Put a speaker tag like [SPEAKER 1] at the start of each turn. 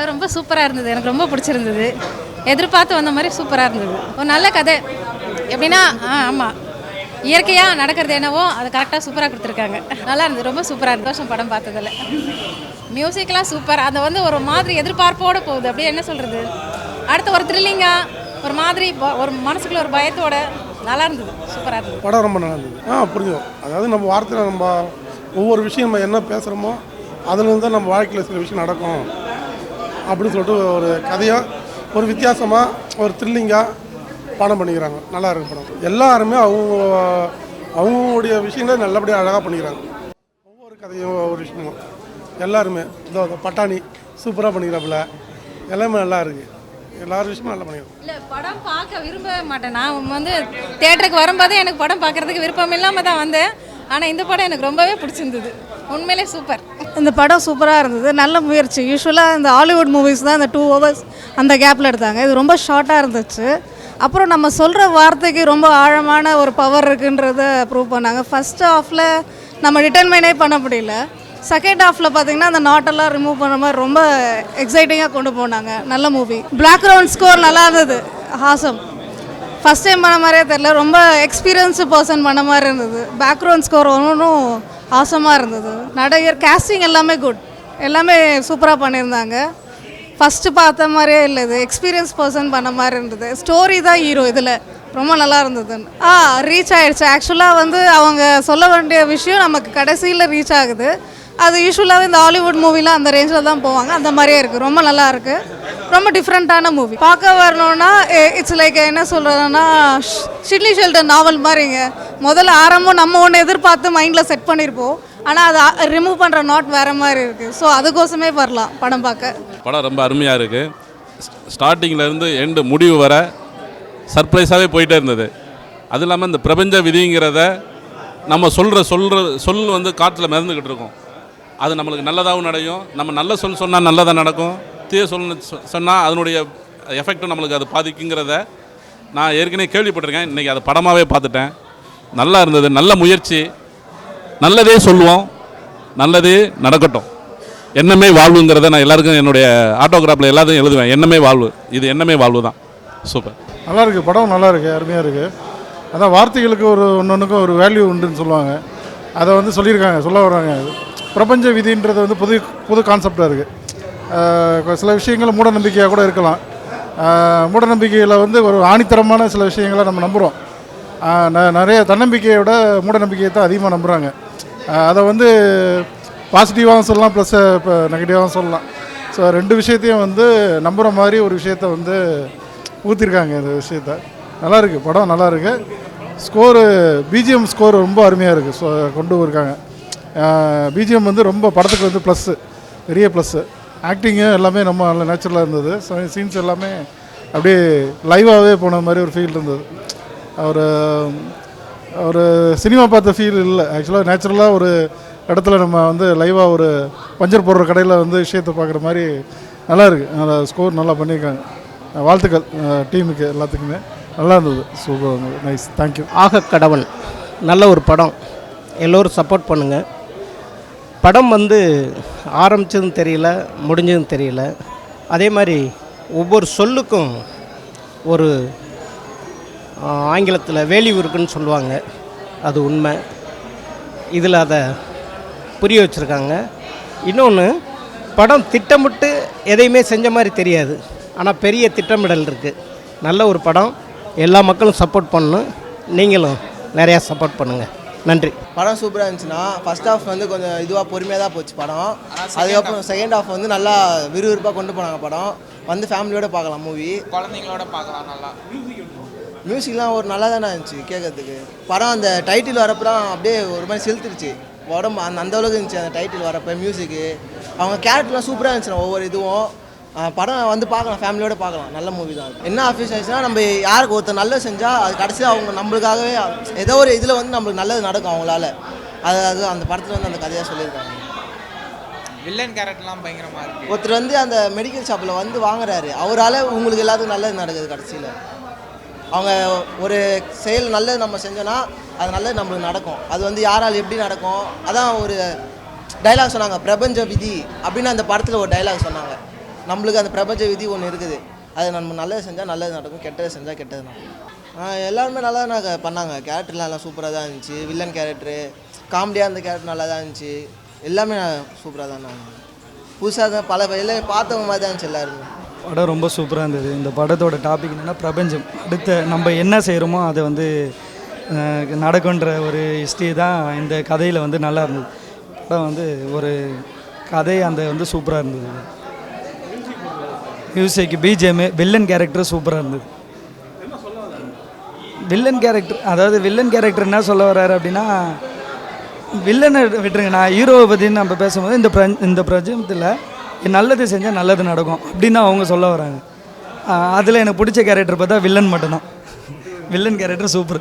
[SPEAKER 1] படம் ரொம்ப சூப்பராக இருந்தது. எனக்கு ரொம்ப பிடிச்சிருந்தது. எதிர்பார்த்து வந்த மாதிரி சூப்பராக இருந்தது. ஒரு நல்ல கதை. எப்படின்னா ஆ ஆமாம் இயற்கையாக நடக்கிறது என்னவோ அது கரெக்டாக சூப்பராக கொடுத்துருக்காங்க. நல்லா இருந்தது. ரொம்ப சூப்பராக இருந்தது. வருஷம் படம் பார்த்ததில். மியூசிக்லாம் சூப்பர் அதை வந்து ஒரு மாதிரி எதிர்பார்ப்போடு போகுது. அப்படியே என்ன சொல்கிறது அடுத்து ஒரு த்ரில்லிங்காக ஒரு மாதிரி ஒரு மனசுக்குள்ள ஒரு பயத்தோட நல்லா இருந்தது. சூப்பராக இருந்தது.
[SPEAKER 2] படம் ரொம்ப நல்லா இருந்தது. ஆ புரிஞ்சுக்கும் அதாவது நம்ம வார்த்தையில் நம்ம ஒவ்வொரு விஷயம் நம்ம என்ன பேசுகிறோமோ அதுலேருந்து தான் நம்ம வாழ்க்கையில் சில விஷயம் நடக்கும். அப்படின்னு சொல்லிட்டு ஒரு கதையாக ஒரு வித்தியாசமாக ஒரு த்ரில்லிங்காக பாடம் பண்ணிக்கிறாங்க. நல்லா இருக்கு படம். எல்லாருமே அவங்க அவங்களுடைய விஷயங்களை நல்லபடியாக அழகாக பண்ணிக்கிறாங்க. ஒவ்வொரு கதையும் ஒவ்வொரு விஷயமும். எல்லாருமே இதோ பட்டாணி சூப்பராக பண்ணிக்கிறாப்புல. எல்லாமே நல்லா இருக்குது எல்லாரும் விஷயமும் நல்லா பண்ணிடுவோம்
[SPEAKER 1] இல்லை படம் பார்க்க விரும்ப மாட்டேன். நான் வந்து தேட்டருக்கு வரும்போதே எனக்கு படம் பார்க்கறதுக்கு விருப்பம் இல்லாமல் தான் வந்தேன். ஆனால் இந்த படம் எனக்கு ரொம்பவே பிடிச்சிருந்தது. உண்மையிலே சூப்பர்.
[SPEAKER 3] இந்த படம் சூப்பராக இருந்தது. நல்ல முயற்சி. யூஸ்வலாக இந்த ஹாலிவுட் மூவிஸ் தான் இந்த டூ ஹவர்ஸ் அந்த கேப்பில் எடுத்தாங்க. இது ரொம்ப ஷார்ட்டாக இருந்துச்சு. அப்புறம் நம்ம சொல்கிற வார்த்தைக்கு ரொம்ப ஆழமான ஒரு பவர் இருக்குன்றத ப்ரூவ் பண்ணாங்க. ஃபஸ்ட் ஹாஃபில் நம்ம டிட்டர்மைனே பண்ண முடியல. செகண்ட் ஹாஃபில் பார்த்தீங்கன்னா அந்த நாட்டெல்லாம் ரிமூவ் பண்ணுற மாதிரி ரொம்ப எக்ஸைட்டிங்காக கொண்டு போனாங்க. நல்ல மூவி பிளாக் ரவுண்ட் ஸ்கோர் நல்லா இருந்தது. ஹாசம் ஃபஸ்ட் டைம் பண்ண மாதிரியே தெரில ரொம்ப எக்ஸ்பீரியன்ஸு பர்சன் பண்ண மாதிரி இருந்தது. பேக்ரவுண்ட் ஸ்கோர் ஒன்றும் ஆசமாக இருந்தது. நடிகர் கேஸ்டிங் எல்லாமே குட் எல்லாமே சூப்பராக பண்ணியிருந்தாங்க. ஃபஸ்ட்டு பார்த்த மாதிரியே இல்லை இது. எக்ஸ்பீரியன்ஸ் பர்சன் பண்ண மாதிரி இருந்தது. ஸ்டோரி தான் ஹீரோ இதில். ரொம்ப நல்லா இருந்தது. ஆ ரீச் ஆகிடுச்சு ஆக்சுவலாக வந்து அவங்க சொல்ல வேண்டிய விஷயம் நமக்கு கடைசியில் ரீச் ஆகுது. அது யூஸ்வலாகவே இந்த ஹாலிவுட் மூவிலாம் அந்த ரேஞ்சில் தான் போவாங்க. அந்த மாதிரியே இருக்குது ரொம்ப நல்லா இருக்குது ரொம்ப டிஃப்ரெண்ட்டான மூவி பார்க்க வரணும்னா இட்ஸ் லைக் என்ன சொல்கிறதுனா ஷிட்லி ஷெல்டர் நாவல் மாதிரிங்க. முதல்ல ஆரம்பம் நம்ம ஒன்று எதிர்பார்த்து மைண்டில் செட் பண்ணியிருப்போம் ஆனால் அதை ரிமூவ் பண்ணுற நாட் வேறு மாதிரி இருக்குது ஸோ அதுக்கோசமே வரலாம் படம் பார்க்க.
[SPEAKER 4] படம் ரொம்ப அருமையாக இருக்குது ஸ்டார்டிங்லேருந்து எண்டு முடிவு வர சர்ப்ரைஸாகவே போயிட்டே இருந்தது. அது இல்லாமல் இந்த பிரபஞ்ச விதிங்கிறத நம்ம சொல்கிற சொல்கிற சொல் வந்து காற்றில் மிதந்துக்கிட்டு இருக்கோம். அது நம்மளுக்கு நல்லதாகவும் நடையும். நம்ம நல்ல சொல் சொன்னால் நல்லதாக நடக்கும். பற்றியே சொல் சொன்னால் அதனுடைய எஃபெக்ட்டும் நம்மளுக்கு அது பாதிக்குங்கிறத நான் ஏற்கனவே கேள்விப்பட்டிருக்கேன். இன்றைக்கி அதை படமாகவே பார்த்துட்டேன். நல்லா இருந்தது நல்ல முயற்சி. நல்லதே சொல்லுவோம். நல்லதே நடக்கட்டும். எண்ணமே வாழ்வுங்கிறத நான் எல்லாருக்கும் என்னுடைய ஆட்டோகிராஃபில் எல்லாத்தையும் எழுதுவேன். எண்ணமே வாழ்வு. இது எண்ணமே வாழ்வு தான். சூப்பர்
[SPEAKER 2] நல்லா இருக்குது படம் நல்லா இருக்குது அருமையாக இருக்குது அதான் வார்த்தைகளுக்கு ஒரு ஒன்று ஒன்றுக்கும் ஒரு வேல்யூ உண்டுன்னு சொல்லுவாங்க. அதை வந்து சொல்லியிருக்காங்க சொல்ல வர்றாங்க. பிரபஞ்ச விதின்றது வந்து புது புது கான்செப்டாக இருக்குது சில விஷயங்கள் மூட நம்பிக்கையாக கூட இருக்கலாம். மூடநம்பிக்கையில் மூட நம்பிக்கையில் வந்து ஒரு ஆணித்தரமான சில விஷயங்களை நம்ம நம்புகிறோம் நிறைய தன்னம்பிக்கையோட மூட நம்பிக்கையை தான் அதிகமாக நம்புகிறாங்க அதை வந்து பாசிட்டிவாகவும் சொல்லலாம் ப்ளஸ் இப்போ நெகட்டிவாகவும் சொல்லலாம். ஸோ ரெண்டு விஷயத்தையும் வந்து நம்புகிற மாதிரி ஒரு விஷயத்த வந்து ஊற்றிருக்காங்க இந்த விஷயத்த. நல்லா இருக்குது படம் நல்லாயிருக்கு ஸ்கோரு பிஜிஎம் ஸ்கோர் ரொம்ப அருமையாக இருக்குது ஸோ கொண்டு போயிருக்காங்க. பிஜிஎம் வந்து ரொம்ப படத்துக்கு வந்து ப்ளஸ்ஸு பெரிய ப்ளஸ்ஸு ஆக்டிங்கு எல்லாமே ரொம்ப நல்ல நேச்சுரலாக இருந்தது. சீன்ஸ் எல்லாமே அப்படியே லைவாகவே போன மாதிரி ஒரு ஃபீல் இருந்தது. ஒரு ஒரு சினிமா பார்த்த ஃபீல் இல்லை. ஆக்சுவலாக நேச்சுரலாக ஒரு இடத்துல நம்ம வந்து லைவாக ஒரு பஞ்சர் போடுற கடையில் வந்து விஷயத்தை பார்க்குற மாதிரி நல்லா இருக்குது நல்லா ஸ்கோர் நல்லா பண்ணியிருக்காங்க. வாழ்த்துக்கள் டீமுக்கு எல்லாத்துக்குமே. நல்லா இருந்தது. சூப்பர் நைஸ் தேங்க்யூ
[SPEAKER 5] ஆக கடவுள் நல்ல ஒரு படம். எல்லோரும் சப்போர்ட் பண்ணுங்கள் படம் வந்து ஆரம்பித்ததும் தெரியல முடிஞ்சதும் தெரியல. அதே மாதிரி ஒவ்வொரு சொல்லுக்கும் ஒரு ஆங்கிலத்தில் வேல்யூ இருக்குன்னு சொல்லுவாங்க. அது உண்மை. இதில் அதை புரிய வச்சுருக்காங்க. இன்னொன்று படம் திட்டமிட்டு எதையுமே செஞ்ச மாதிரி தெரியாது. ஆனால் பெரிய திட்டமிடல் இருக்குது நல்ல ஒரு படம். எல்லா மக்களும் சப்போர்ட் பண்ணணும். நீங்களும் நிறையா சப்போர்ட் பண்ணுங்கள் நன்றி.
[SPEAKER 6] படம் சூப்பராக இருந்துச்சுன்னா ஃபர்ஸ்ட் ஹாஃப் வந்து கொஞ்சம் இதுவாக பொறுமையாக தான் போச்சு படம். அதுக்கப்புறம் செகண்ட் ஹாஃப் வந்து நல்லா விறுவிறுப்பாக கொண்டு போனாங்க படம். வந்து ஃபேமிலியோட பார்க்கலாம் மூவி
[SPEAKER 7] குழந்தைங்களோட பார்க்கலாம் நல்லா.
[SPEAKER 6] மியூசிக்லாம் ஒரு நல்லா தானே இருந்துச்சு கேட்கறதுக்கு படம் அந்த டைட்டில் வரப்போ தான் அப்படியே ஒரு மாதிரி செலுத்துருச்சு உடம்பு அந்த அந்த அளவுக்கு இருந்துச்சு அந்த டைட்டில் வரப்போ மியூசிக்கு அவங்க கேரக்டர்லாம் சூப்பராக இருந்துச்சு ஒவ்வொரு இதுவும். படம் வந்து பார்க்கலாம் ஃபேமிலியோட பார்க்கலாம். நல்ல மூவி தான். என்ன ஆஃபீஸ் ஆச்சுன்னா நம்ம யாருக்கு ஒருத்தர் நல்லது செஞ்சால் அது கடைசியாக அவங்க நம்மளுக்காகவே ஏதோ ஒரு இதில் வந்து நம்மளுக்கு நல்லது நடக்கும் அவங்களால. அது அது அந்த படத்தில் வந்து அந்த கதையாக சொல்லியிருக்காங்க.
[SPEAKER 7] வில்லன் கேரக்டர்லாம் பயங்கரமாக இருக்கு.
[SPEAKER 6] ஒருத்தர் வந்து அந்த மெடிக்கல் ஷாப்பில் வந்து வாங்குறாரு. அவரால் உங்களுக்கு எல்லாத்துக்கும் நல்லது நடக்குது கடைசியில். அவங்க ஒரு செயல் நல்லது நம்ம செஞ்சோன்னா அது நல்லது நம்மளுக்கு நடக்கும். அது வந்து யாரால் எப்படி நடக்கும்? அதான் ஒரு டைலாக் சொன்னாங்க பிரபஞ்ச விதி அப்படின்னு அந்த படத்தில் ஒரு டைலாக் சொன்னாங்க. நம்மளுக்கு அந்த பிரபஞ்ச விதி ஒன்று இருக்குது. அது நம்ம நல்லது செஞ்சால் நல்லது நடக்கும் கெட்டது செஞ்சால் கெட்டது நடக்கும். எல்லாருமே நல்லா தான் பண்ணாங்க. கேரக்டர்லாம் எல்லாம் சூப்பராக தான் இருந்துச்சு. வில்லன் கேரக்டரு காமெடியாக இருந்த கேரக்டர் நல்லா தான் இருந்துச்சு. எல்லாமே சூப்பராக தான் இருந்தாங்க. புதுசாக தான் பல எல்லாமே பார்த்தவங்க மாதிரி தான் இருந்துச்சு எல்லாருமே.
[SPEAKER 8] படம் ரொம்ப சூப்பராக இருந்தது. இந்த படத்தோட டாபிக் என்னென்னா பிரபஞ்சம். அடுத்த நம்ம என்ன செய்கிறோமோ அதை வந்து நடக்குன்ற ஒரு ஹிஸ்ட்ரி தான் இந்த கதையில் வந்து நல்லா இருந்தது. படம் வந்து ஒரு கதை அந்த வந்து சூப்பராக இருந்தது. மியூசிக் பிஜிஎம் வில்லன் கேரக்டர் சூப்பராக இருந்தது. வில்லன் கேரக்டர் அதாவது வில்லன் கேரக்டர் என்ன சொல்ல வர்றாரு அப்படின்னா வில்லனை விட்டுருங்க நான் ஹீரோவை பற்றின்னு நம்ம பேசும்போது இந்த பிர இந்த பிரஜத்தில் நல்லது செஞ்சால் நல்லது நடக்கும் அப்படின்னு தான் அவங்க சொல்ல வராங்க அதில் எனக்கு பிடிச்ச கேரக்டர் பார்த்தா வில்லன் மட்டும்தான். Villain character super